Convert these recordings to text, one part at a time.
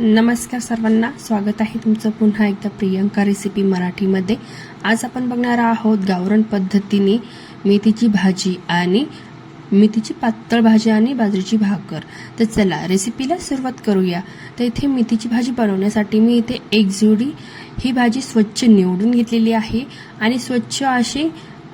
नमस्कार सर्वांना. स्वागत आहे तुमचं पुन्हा एकदा प्रियंका रेसिपी मराठीमध्ये. आज आपण बघणार आहोत गावरण पद्धतीने मेथीची भाजी आणि मेथीची पातळ भाजी आणि बाजरीची भाकर. तर चला रेसिपीला सुरुवात करूया. तर इथे मेथीची भाजी बनवण्यासाठी मी इथे एक जुडी ही भाजी स्वच्छ निवडून घेतलेली आहे आणि स्वच्छ अशी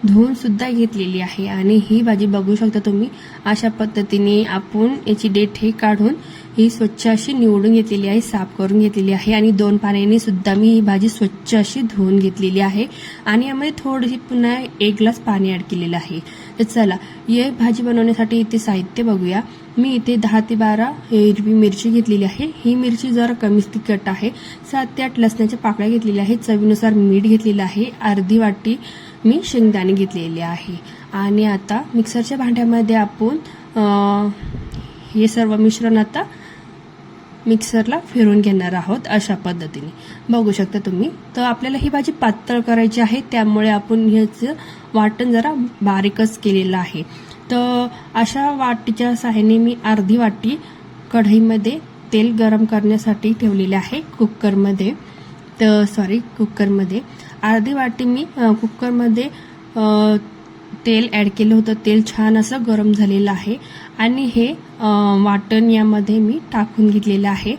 धुवून सुद्धा घेतलेली आहे. आणि ही भाजी बघू शकता तुम्ही अशा पद्धतीने आपण याची डेट हे काढून ही स्वच्छ अशी निवडून घेतलेली आहे साफ करून घेतलेली आहे आणि दोन पाण्याने सुद्धा मी ही भाजी स्वच्छ अशी धुवून घेतलेली आहे आणि यामध्ये थोडीशी पुन्हा एक ग्लास पाणी ॲड केलेलं आहे. तर चला ही भाजी बनवण्यासाठी इथे साहित्य बघूया. मी इथे दहा ते बारा हिरवी मिरची घेतलेली आहे. ही मिरची जरा कमी तिखट आहे. सात ते आठ लसणाच्या पाकळ्या घेतलेल्या आहेत. चवीनुसार मीठ घेतलेलं आहे. अर्धी वाटी मी शेंगदाणे घेतलेले आहे. आणि आता मिक्सरच्या भांड्यामध्ये आपण हे सर्व मिश्रण आता मिक्सरला फिरून घेणार आहोत अशा पद्धतीने. बघू शकता तुम्ही. तर आपल्याला ही भाजी पातळ करायची आहे. त्यामुळे आपण ह्याचं वाटण जरा बारीकच केलेलं आहे. तर अशा वाटीच्या सहाय्याने मी अर्धी वाटी कढईमध्ये तेल गरम करण्यासाठी ठेवलेले आहे कुकरमध्ये. तर सॉरी कुकरमध्ये. अर्धी वाटी मी कुकरमध्ये तेल ॲड केलं होतं. तेल छान असं गरम झालेलं आहे. आणि हे वाटण यामध्ये मी टाकून घेतलेलं आहे.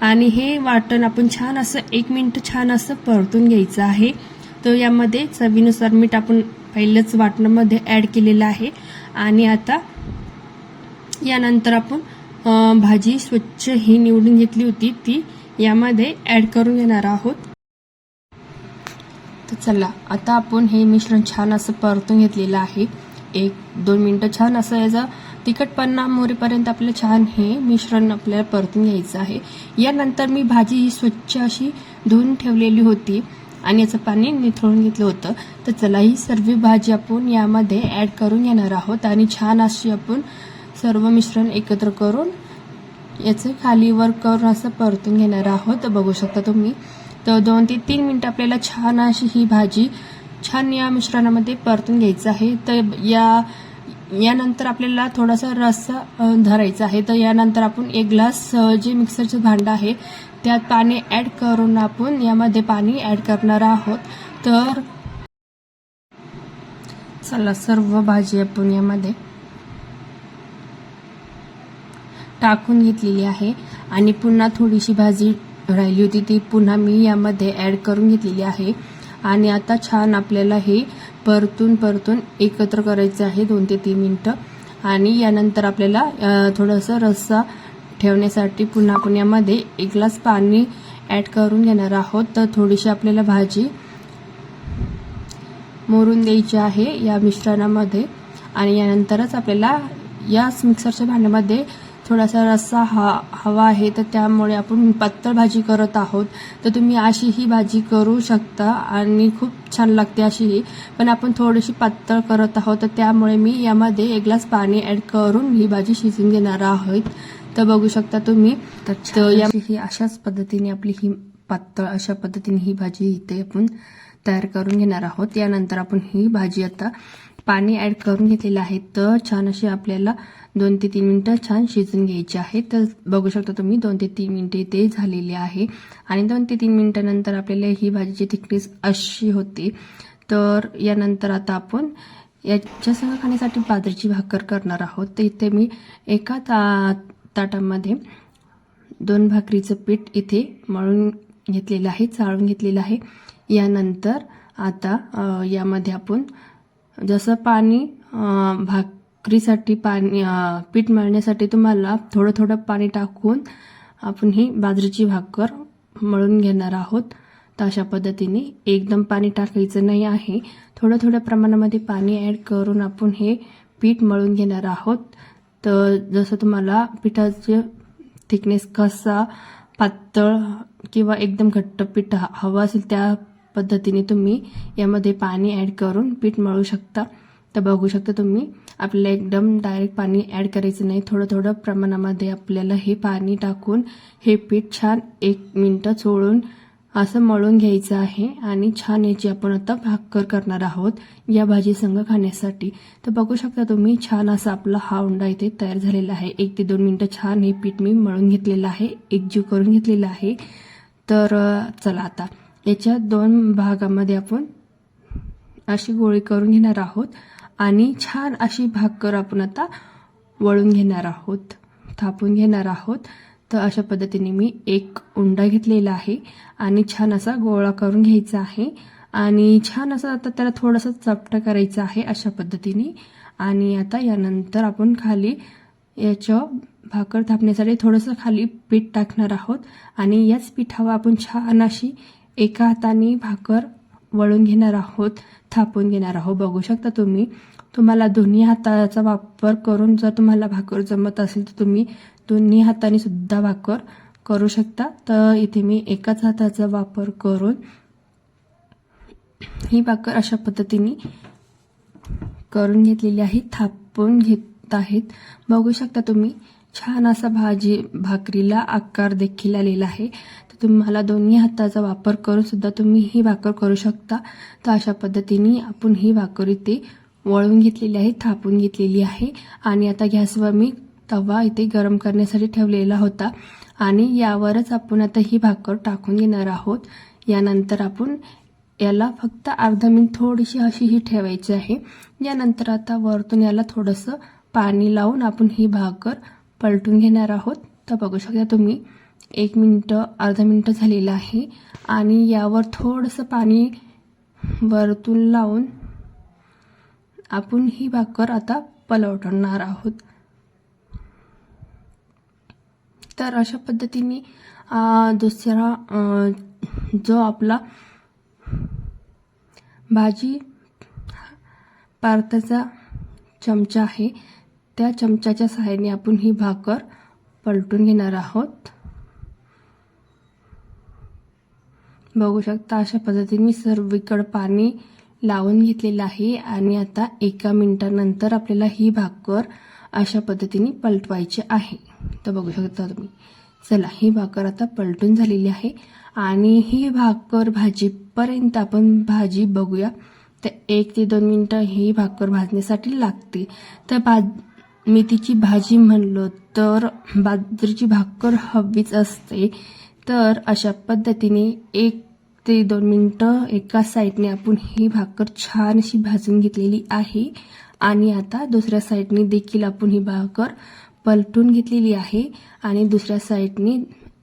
आणि हे वाटण आपण छान असं एक मिनटं छान असं परतून घ्यायचं आहे. तर यामध्ये चवीनुसार मीठ आपण पहिलंच वाटणामध्ये ॲड केलेलं आहे. आणि आता यानंतर आपण भाजी स्वच्छ ही निवडून घेतली होती. ती यामध्ये ॲड करून घेणार आहोत. तर चला आता आपण हे मिश्रण छान असं परतून घेतलेलं आहे. एक दोन मिनटं छान असं याचा तिखटपणा मोरेपर्यंत आपलं छान हे मिश्रण आपल्याला परतून घ्यायचं आहे. यानंतर मी भाजी ही स्वच्छ अशी धुवून ठेवलेली होती आणि याचं पाणी निथळून घेतलं होतं. तर चला ही सर्व भाजी आपण यामध्ये ॲड करून घेणार आहोत आणि छान अशी आपण सर्व मिश्रण एकत्र करून याचं खालीवर करून असं परतून घेणार आहोत. तर बघू शकता तुम्ही. तर दोन ते तीन मिनटं आपल्याला छान अशी ही भाजी छान या मिश्रणामध्ये परतून घ्यायचं आहे. तर या यानंतर आपल्याला थोडासा रस्सा धरायचा आहे. तर यानंतर आपण एक ग्लास जे मिक्सरचं भांडं आहे त्यात पाणी ॲड करून आपण यामध्ये पाणी ॲड करणार आहोत. तर चला सर्व भाजी आपण यामध्ये टाकून घेतलेली आहे. आणि पुन्हा थोडीशी भाजी राहिली होती ती पुन्हा मी यामध्ये ॲड करून घेतलेली आहे. आणि आता छान आपल्याला हे परतून परतून एकत्र करायचं आहे दोन ते तीन मिनटं. आणि यानंतर आपल्याला थोडंसं रस्सा ठेवण्यासाठी पुन्हा आपण यामध्ये एक ग्लास पाणी ॲड करून घेणार आहोत. तर थोडीशी आपल्याला भाजी मोरून द्यायची आहे या मिश्रणामध्ये. आणि यानंतरच आपल्याला याच मिक्सरच्या भांड्यामध्ये थोडासा रस्सा हा हवा आहे तर त्यामुळे आपण पातळ भाजी करत आहोत. तर तुम्ही अशी ही भाजी करू शकता आणि खूप छान लागते अशी ही. पण आपण थोडीशी पातळ करत आहोत तर त्यामुळे मी यामध्ये एक ग्लास पाणी ॲड करून ही भाजी शिजून घेणार आहोत. तर बघू शकता तुम्ही. तर या ही अशाच पद्धतीने आपली ही पातळ अशा पद्धतीने ही भाजी इथे आपण तयार करून घेणार आहोत. यानंतर आपण ही भाजी आता पाणी ॲड करून घेतलेलं आहे. तर छान असे आपल्याला दोन ते तीन मिनटं छान शिजून घ्यायची आहे. तर बघू शकता तुम्ही दोन ते तीन मिनटे ते झालेले आहे. आणि दोन ते तीन मिनटानंतर आपल्याला ही भाजीची थिकनेस अशी होती. तर यानंतर आता आपण याच्या खाण्यासाठी बाजरीची भाकर करणार आहोत. तर इथे मी एका ता ताटामध्ये दोन भाकरीचं पीठ इथे मळून घेतलेलं आहे चाळून घेतलेलं आहे. यानंतर आता यामध्ये आपण जसं पाणी भाकरीसाठी पाणी पीठ मळण्यासाठी तुम्हाला थोडं थोडं पाणी टाकून आपण ही बाजरीची भाकर मळून घेणार आहोत. तर अशा पद्धतीने एकदम पाणी टाकायचं नाही आहे. थोडं थोड्या प्रमाणामध्ये पाणी ॲड करून आपण हे पीठ मळून घेणार आहोत. तर जसं तुम्हाला पिठाचे थिकनेस कसा पातळ किंवा एकदम घट्ट पीठ हवं असेल त्या पद्धतीने तुम्ही यामध्ये पाणी ॲड करून पीठ मळू शकता. तर बघू शकता तुम्ही आपल्याला एकदम डायरेक्ट पाणी ॲड करायचं नाही. थोडं थोडं प्रमाणामध्ये आपल्याला हे पाणी टाकून हे पीठ छान एक मिनटं चोळून असं मळून घ्यायचं आहे. आणि छान याची आपण आता भाकर करणार आहोत या भाजी संग खाण्यासाठी. तर बघू शकता तुम्ही छान असा आपला हा उंडा इथे तयार झालेला आहे. एक ते दोन मिनटं छान हे पीठ मी मळून घेतलेलं आहे. एकजीव करून घेतलेलं आहे. तर चला आता. याच्या दोन भागामध्ये आपण अशी गोळी करून घेणार आहोत आणि छान अशी भाकर आपण आता वळून घेणार आहोत थापून घेणार आहोत. तर अशा पद्धतीने मी एक उंडा घेतलेला आहे आणि छान असा गोळा करून घ्यायचा आहे. आणि छान असं आता त्याला थोडंसं चपटं करायचं आहे अशा पद्धतीने. आणि आता यानंतर आपण खाली याच्या भाकर थापण्यासाठी थोडंसं खाली पीठ टाकणार आहोत. आणि याच पिठावर आपण छान अशी एका हाताने भाकर वळून घेणार आहोत थापून घेणार आहोत. बघू शकता तुम्ही तुम्हाला दोन्ही हाताचा वापर करून जर तुम्हाला भाकर जमत असेल तर तुम्ही दोन्ही हाताने सुद्धा भाकर करू शकता. तर इथे मी एकाच हाताचा वापर करून ही भाकर अशा पद्धतीने करून घेतलेली आहे थापून घेत आहेत. बघू शकता तुम्ही छान असा भाजी भाकरीला आकार देखील आलेला आहे. तुम्हाला दोन्ही हाताचा वापर करून सुद्धा तुम्ही ही भाकर करू शकता. तर अशा पद्धतीने आपण ही भाकर इथे वळून घेतलेली आहे थापून घेतलेली आहे. आणि आता गॅसवर मी तवा इथे गरम करण्यासाठी ठेवलेला होता. आणि यावरच आपण आता ही भाकर टाकून घेणार आहोत. यानंतर आपण याला फक्त अर्धा मिनिट थोडीशी अशी ही ठेवायची आहे. यानंतर आता वरतून याला थोडंसं पाणी लावून आपण ही भाकर पलटून घेणार आहोत. तर बघू शकता तुम्ही एक मिनटं अर्धा मिनटं झालेलं आहे. आणि यावर थोडंसं पाणी वरतून लावून आपण ही भाकर आता पलवटणार आहोत. तर अशा पद्धतीने दुसरा जो आपला भाजी पारताचा चमचा आहे त्या चमच्याच्या सहाय्याने आपण ही भाकर पलटून घेणार आहोत. बघू शकता अशा पद्धतीने मी सर्वीकडं पाणी लावून घेतलेलं आहे आणि आता एका मिनिटानंतर आपल्याला ही भाकर अशा पद्धतीने पलटवायची आहे. तर बघू शकता तुम्ही. चला ही भाकर आता पलटून झालेली आहे आणि ही भाकर भाजीपर्यंत आपण भाजी बघूया. तर एक ते दोन मिनटं ही भाकर भाजण्यासाठी लागते. तर भाज मेथीची भाजी म्हणलो तर बाजरीची भाकर हवीच असते तर अशा पद्धतीने एक ते दोन मिनटं एका साईडने आपण ही भाकर छान अशी भाजून घेतलेली आहे. आणि आता दुसऱ्या साईडने देखील आपण ही भाकर पलटून घेतलेली आहे. आणि दुसऱ्या साईडने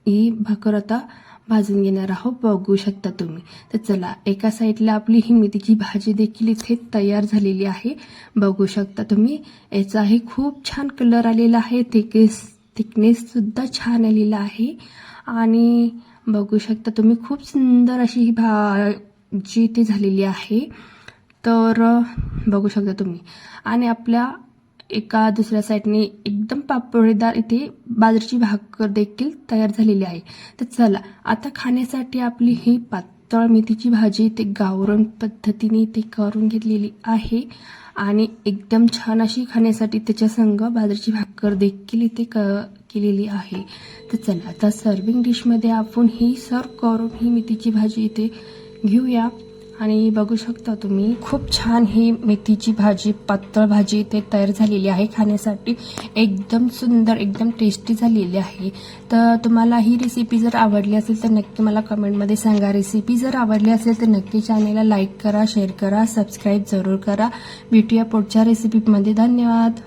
ही भाकर आता भाजून घेणार आहोत. बघू शकता तुम्ही. तर चला एका साईडला आपली ही मेथीची भाजी देखील इथे तयार झालेली आहे. बघू शकता तुम्ही याचाही खूप छान कलर आलेला आहे. थिकनेस थिकनेससुद्धा छान आलेला आहे. आणि बघू शकता तुम्ही खूप सुंदर अशी ही भाजी ती झालेली आहे. तर बघू शकता तुम्ही. आणि आपल्या एका दुसऱ्या साईडने एकदम पापडेदार इथे बाजरीची भाकर देखील तयार झालेली आहे. तर चला आता खाण्यासाठी आपली ही पातळ मेथीची भाजी ते गावरण पद्धतीने ते करून घेतलेली आहे. आणि एकदम छान अशी खाण्यासाठी त्याच्या संग बाजरीची भाकर देखील इथे क केलेली आहे. तर चला आता सर्विंग डिशमध्ये आपण ही सर्व करून ही मेथीची भाजी इथे घेऊया. आणि बघू शकता तुम्ही खूप छान ही मेथीची भाजी पातळ भाजी इथे तयार झालेली आहे. खाण्यासाठी एकदम सुंदर एकदम टेस्टी झालेली आहे. तर तुम्हाला ही रेसिपी जर आवडली असेल तर नक्की मला कमेंटमध्ये सांगा. रेसिपी जर आवडली असेल तर नक्की चॅनेलला लाईक करा शेअर करा सबस्क्राईब जरूर करा. भेटूया पुढच्या रेसिपीमध्ये धन्यवाद.